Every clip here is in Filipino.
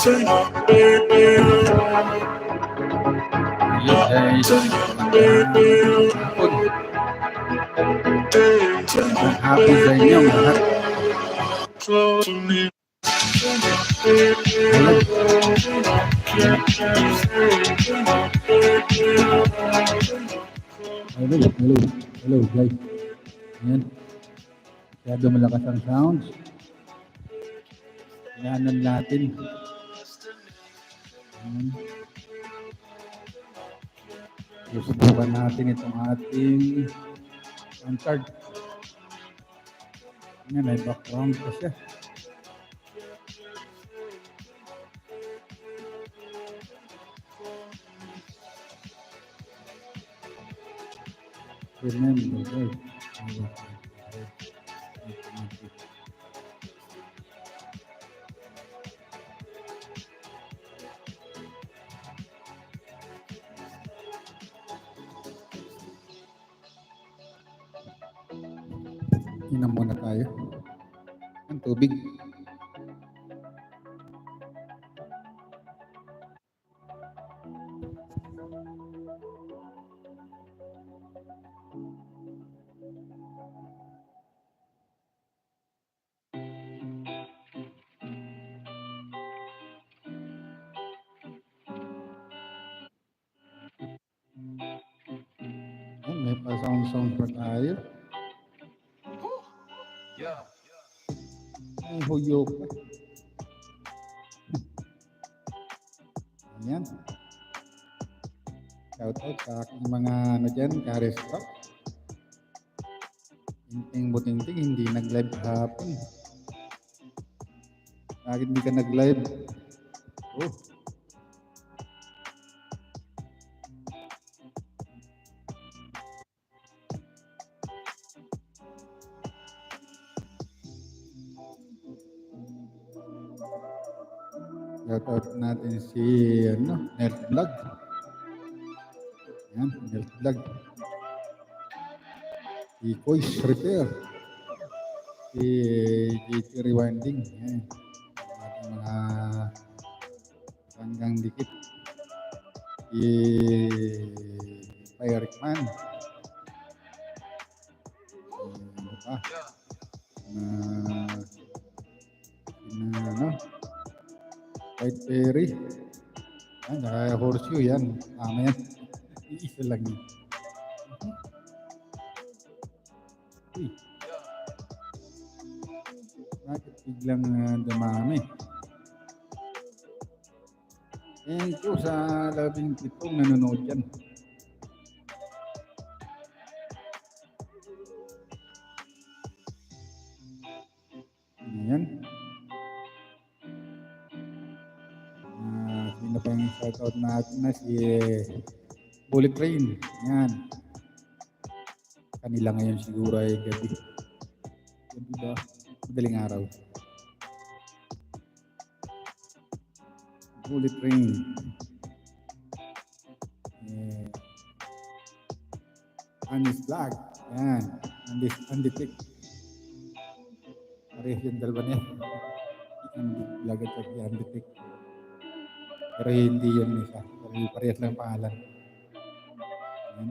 Hello guys. Magandang hapon. Magandang hapon sa inyo lahat. Hello. Hello, hello, hello guys. Ayan. Masyado malakas ang sounds. Kailangan natin. Susubukan natin itong ating uncard. Ayan, may background pa siya. Remember, guys. Inom muna tayo. Ang tubig. Ayan. Shout out sa aking mga ano dyan, Karis Rock. Tinting butinting, hindi nag-live hapon. Bakit hindi ka nag-live? Oh. Shoutout natin si ano, Nerd Vlog. Yan, Nerd Vlog. Si Kois Repair. Si JT Rewinding. Yan. Ating mga hanggang dikit. Si Fireman. Ano pa? Na, White Berry. Yan, naka horseshoe yan. Tama yan. Isa lang yun. Uy. Bakit biglang uh, dumami? Thank you sa labing pitong nanonood yan. Shoutout natin na si Bullet Train. Yan. Kanila ngayon siguro ay gabi. Gabi ba? Madaling araw. Bullet Train. Eh, Anis Vlog. Yan. Andis, Anditik. Parehas yung dalawa niya. Vlog at si Anditik. Pero hindi yun isa. Pero parehas lang ang pangalan. Yan.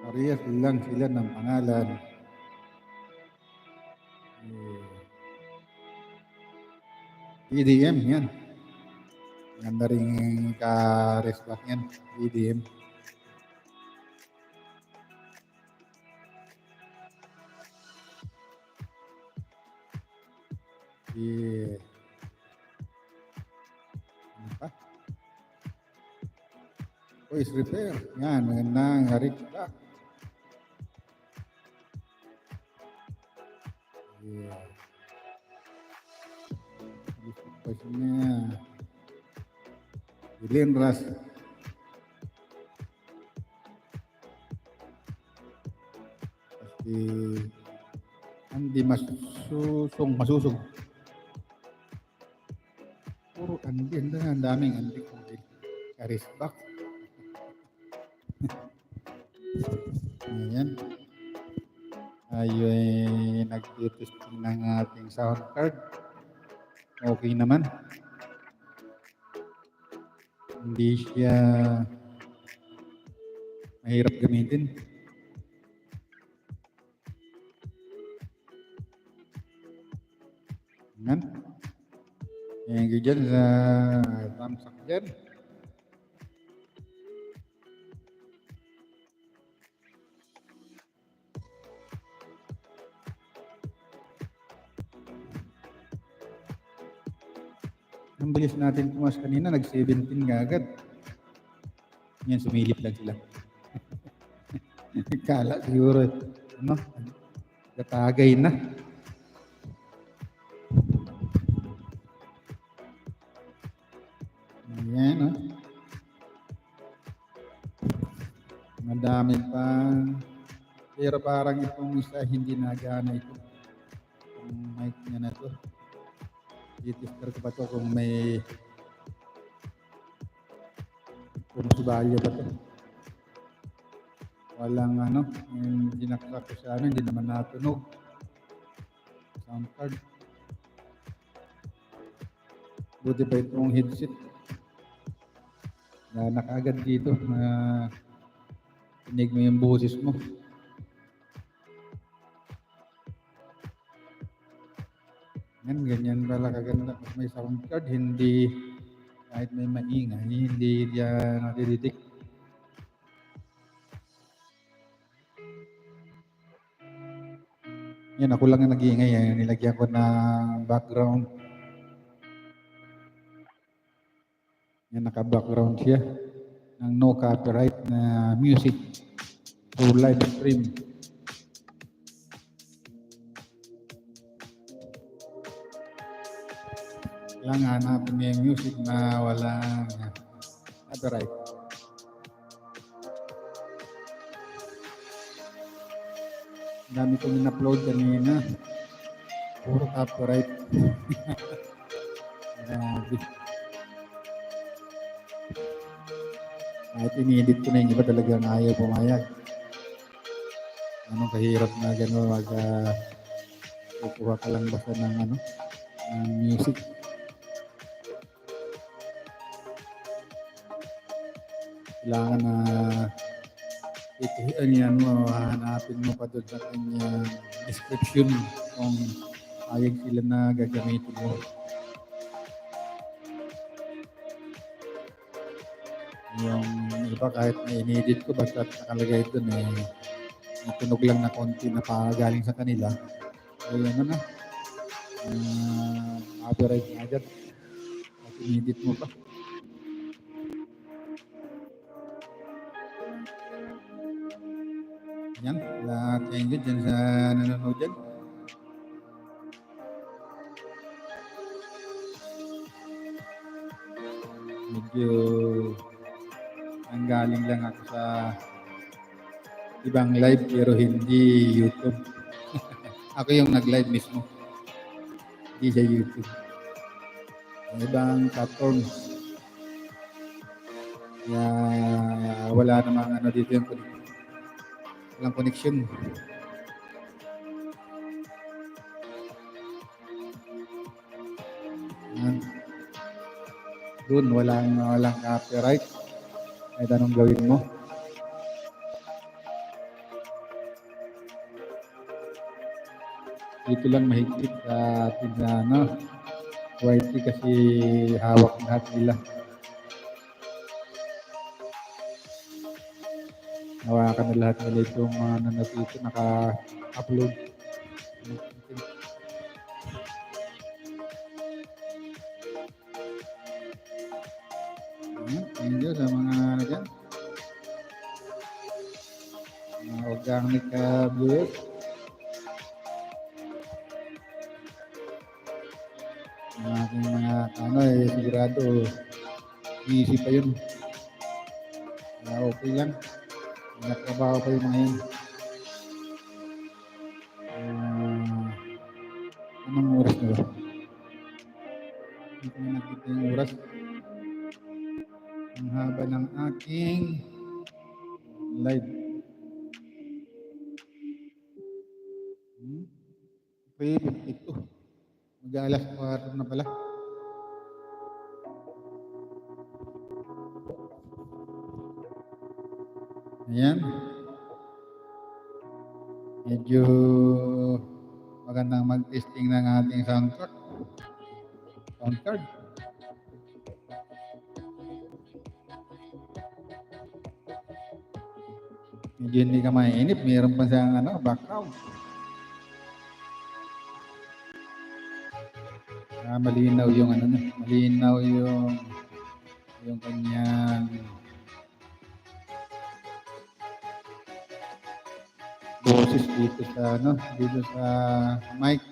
Parehas lang sila ng pangalan. Eh, EDM, yan. Maganda rin ka-respect yan. EDM. Si... Ano pa? Voice repair. Yan, magandang harit ka. Yeah. Gusto ko siya niya. Bilin Ras. Kasi hindi masusong, masusog. Puro andi, ang dami- ang daming andi. Karis back. Ayan. Tayo ay nagtitesting ng ating sound card. Okay naman. Hindi siya mahirap gamitin. Ayan. Thank you dyan sa thumbs up dyan. Ang bilis natin tumas kanina, nag-17 ka agad. Sumilip lang sila. Kala siguro, ano, katagay na. Ayan, oh. Madami pa. Pero parang itong isa hindi nagana ito. Itong mic niya na to. I-tester ko pa to kung may kung subalya ba to. Walang ano, yung dinaksak ko sa ano, hindi naman natunog. Sound card. Buti pa itong headset. Na nakagad dito na tinig mo yung boses mo. Yan, ganyan pala kaganda. Pag may sound card, hindi kahit may maingay, hindi diya nadidetect. Yan, ako lang ang nag-iingay. Nilagyan ko ng background. Yan, naka-background siya ng no copyright na music for live stream. Kailangan hanapin niya yung music na walang copyright. Dami kong in-upload kanina. Puro copyright. Grabe. Kahit ini-edit ko na yung iba talagang ayaw pumayag. Anong kahirap na gano'n mag uh, kukuha ka lang basta ng ano ng music. Kailangan na itihian yan mo, hanapin mo pa doon sa kanyang description kung ayag sila na gagamitin mo. Yung iba kahit na inedit ko basta nakalagay doon eh may tunog lang na konti na pa galing sa kanila. Ay ano na. Uh, copyright na agad. At inedit mo pa. Yan. Lahat thank you dyan sa nanonood dyan. Medyo ang galing lang ako sa ibang live pero hindi YouTube. ako yung nag-live mismo. Hindi sa YouTube. Ang ibang platform. Kaya wala namang ano dito yung walang connection. Doon walang walang copyright. Kahit anong gawin mo. Dito lang mahigpit sa atin na ano, YT kasi hawak lahat nila. Hawakan na lahat nila itong mga ano na naka-upload. Mga organic uh, viewers. Ang aking mga ano eh, sigurado easy pa yun. Kaya okay lang. Nagtrabaho pa yung mga yun. Ah, anong oras na ba? Hindi ko na nakita yung oras. Ang haba ng aking live. 3.52. Mag-aalas 4 na pala. Ayan. Medyo magandang mag-testing ng ating sound card. Sound card. Medyo hindi ka mainip. Meron pa siyang ano, background. Ah, malinaw yung ano na, malinaw yung yung kanyang boses dito sa ano, dito sa mic.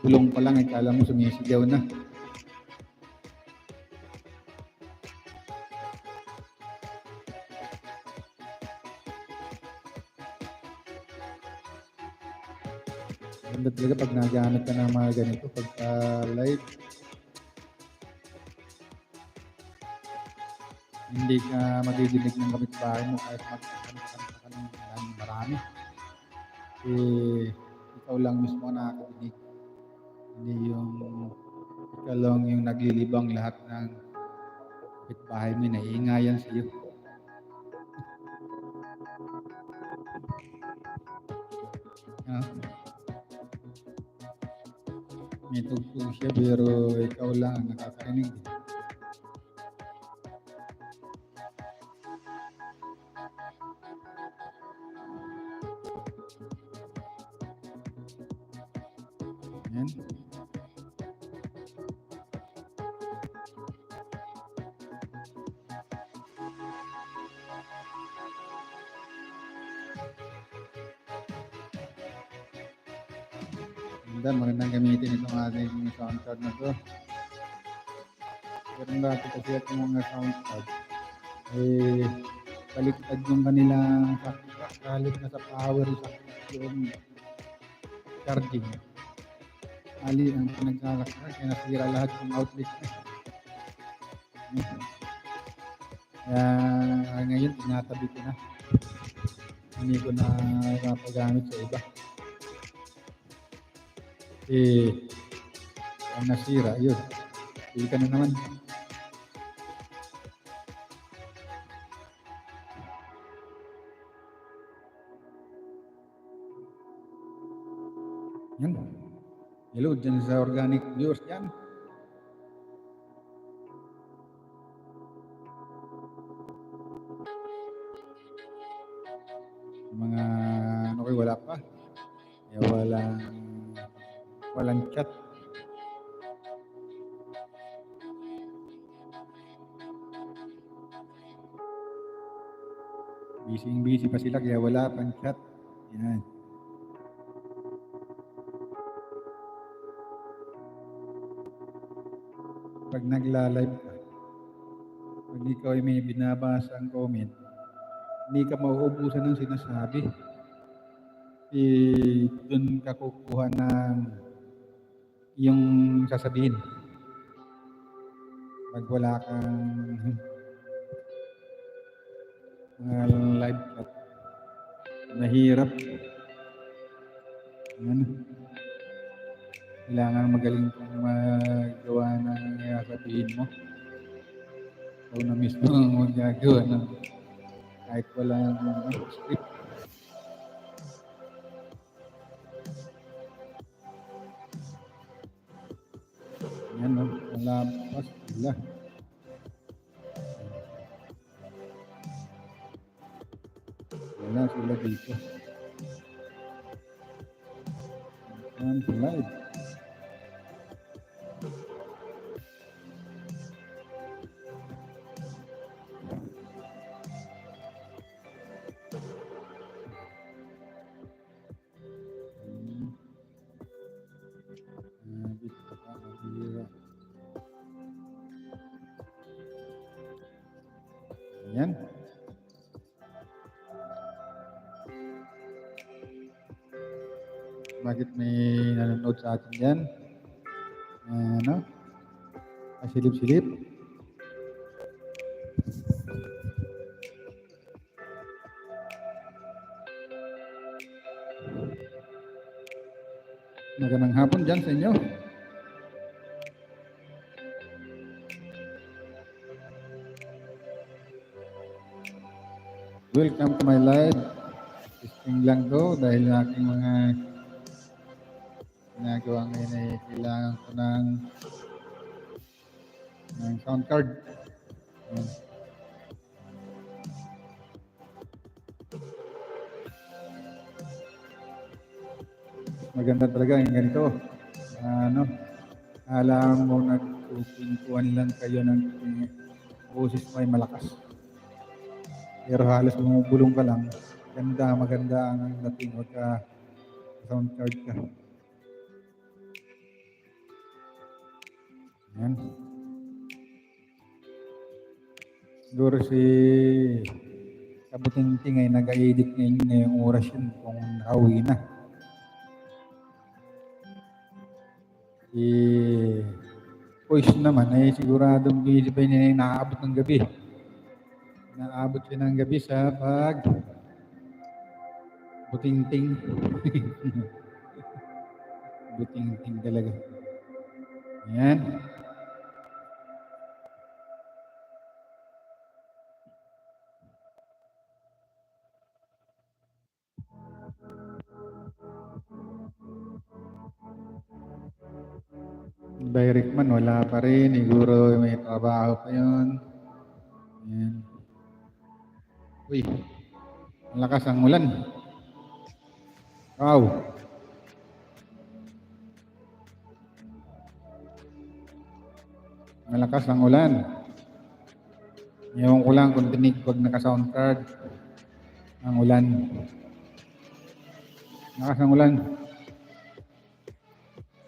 Bulong pa lang, ikala mo sumisigaw na. Ganito pagka live. Hindi ka madidinig ng kapitbahay mo kahit magkakamit ka ng ng marami. Eh, ikaw lang mismo ang nakakadinig. Hindi yung ikaw lang yung naglilibang lahat ng kapitbahay mo, naiingayan sa iyo. May tugtog siya pero ikaw lang ang nakakarinig. Ganda, magandang gamitin itong ating sound card na to. Pero dati kasi itong mga sound card, eh, baliktad yung kanilang kahit na sa power sakit yung charging. Ali ang pinaglalaksan, kaya nasira lahat yung outlet. Kaya ngayon, tinatabi ko na. Hindi ko na napagamit sa iba. Eh, ang nasira, yun. Hindi ka na naman. Yan. Hello dyan sa organic viewers dyan. Mga ano kayo, wala pa. Kaya walang walang chat. Busy busy pa sila kaya wala pang chat. Yan. Pag nagla-live ka, pag ikaw ay may binabasa ang comment, hindi ka mauubusan ng sinasabi. Eh, doon ka kukuha ng yung sasabihin. Pag wala kang mga live chat, mahirap. Ano? Kailangan magaling kang magawa ng sabihin mo. Ikaw na mismo ang magagawa ng kahit walang ano, script. Yan no, malabas sila. Wala sila dito. Yan sila may nanonood sa atin dyan? Ano? Pasilip-silip. Magandang hapon dyan sa inyo. Welcome to my live. Testing lang to dahil aking mga ginagawa ngayon ay kailangan ko ng ng sound card. Ayan. Maganda talaga yung ganito. Ano, alam mo nagpupintuan lang kayo ng boses mo ay malakas. Pero halos bumubulong ka lang. Ganda, maganda ang dating pagka sound card ka. Yan. Siguro si Kabutingting ay nag-edit ngayon ngayong oras yun kung nakauwi na. Si Poise naman ay siguradong busy pa niya yung nakaabot ng gabi. Naabot siya ng gabi sa pag butingting. butingting talaga. Ayan. Direct man, wala pa rin. Siguro may trabaho pa yun. Ayan. Uy, ang lakas ang ulan. Wow. Malakas ang ulan. Ewan ko lang kung tinig pag naka-sound card. Ang ulan. Lakas ang ulan.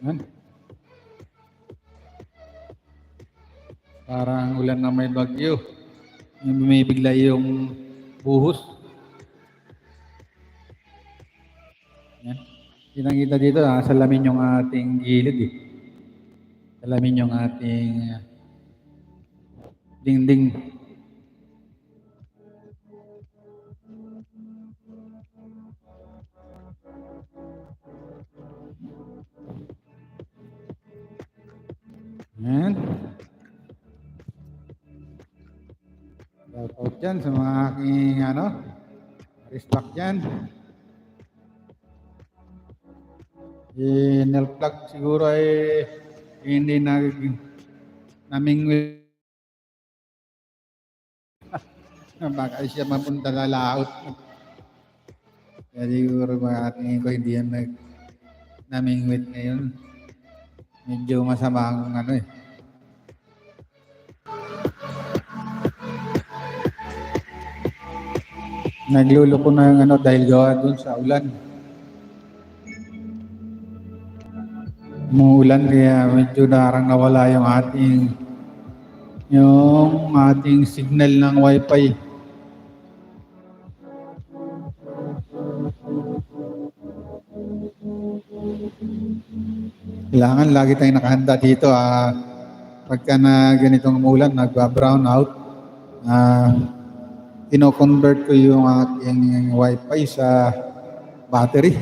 Yan. Parang ulan na may bagyo. Yung bumibigla yung buhos. Yan. Kitang-kita dito, ah, salamin yung ating gilid eh. Salamin yung ating ah, dingding. Yan. Shoutout dyan sa mga aking ano, respect dyan. Eh, plug siguro ay hindi na naming baka siya mapunta sa laot. Kaya siguro mga ating ko hindi yan nag namingwit ngayon. Medyo masama ang ano eh. Nagluloko na yung ano dahil gawa dun sa ulan. Umuulan kaya medyo narang nawala yung ating yung ating signal ng wifi. Kailangan lagi tayong nakahanda dito. Ah, pagka na ganitong umulan, nagba-brown out, ah, kino-convert ko yung aking wifi sa battery.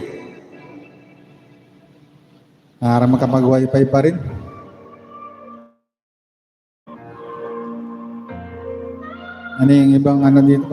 Para makapag-wifi pa rin. Ano yung ibang ano dito pag